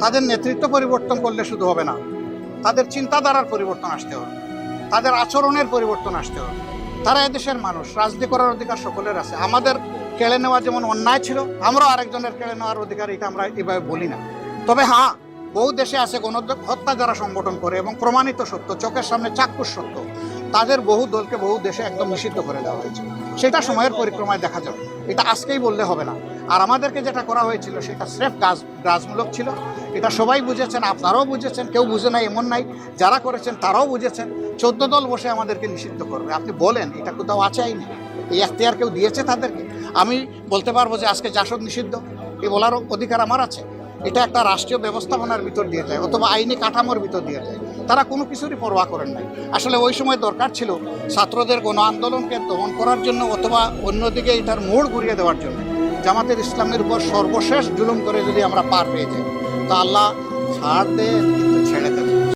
তাদের নেতৃত্ব পরিবর্তন করলে শুধু হবে না। তাদের চিন্তাধারার পরিবর্তন আসতে হবে। তাদের আচরণের পরিবর্তন আসতে হবে। তারা এদেশের মানুষ, রাজনীতি করার অধিকার সকলের আছে। আমাদের কেড়ে নেওয়া যেমন অন্যায় ছিল, আমরাও আরেকজনের কেড়ে নেওয়ার অধিকার এটা আমরা এভাবে বলি না। তবে হ্যাঁ বহু দেশে আছে গণ হত্যা যারা সংগঠন করে এবং প্রমাণিত সত্য, চোখের সামনে চাক্ষুষ সত্য। তাদের বহু দলকে বহু দেশে একদম নিষিদ্ধ করে দেওয়া হয়েছে। সেটা সময়ের পরিক্রমায় দেখা যাবে। এটা আজকেই বললে হবে না। আর আমাদেরকে যেটা করা হয়েছিল, সেটা স্রেফ গাছ, গাছমূলক ছিল। এটা সবাই বুঝেছেন, আপনারাও বুঝেছেন, কেউ বুঝে নাই, এমন নাই, যারা করেছেন তারাও বুঝেছেন। চোদ্দ দল বসে আমাদেরকে নিষিদ্ধ করবে। আপনি বলেন, এটা কোথাও আছে আইনি? এই এখতিয়ার কেউ দিয়েছে তাদেরকে? আমি বলতে পারব যে আজকে জাসদ নিষিদ্ধ এই বলার অধিকার আমার আছে। এটা একটা রাষ্ট্রীয় ব্যবস্থাপনার ভিতর দিয়ে যায়, অথবা আইনি কাঠামোর ভিতর দিয়ে যায়। তারা কোনো কিছুরই পরোয়া করেন নাই। আসলে ওই সময় দরকার ছিল ছাত্রদের গণ আন্দোলনকে দমন করার জন্য, অথবা অন্যদিকে এটার মোড় ঘুরিয়ে দেওয়ার জন্য। জামাতের ইসলামের উপর সর্বশেষ জুলুম করে যদি আমরা পার পেয়ে যাই, তা আল্লাহ ছাড় ছেড়ে দেবে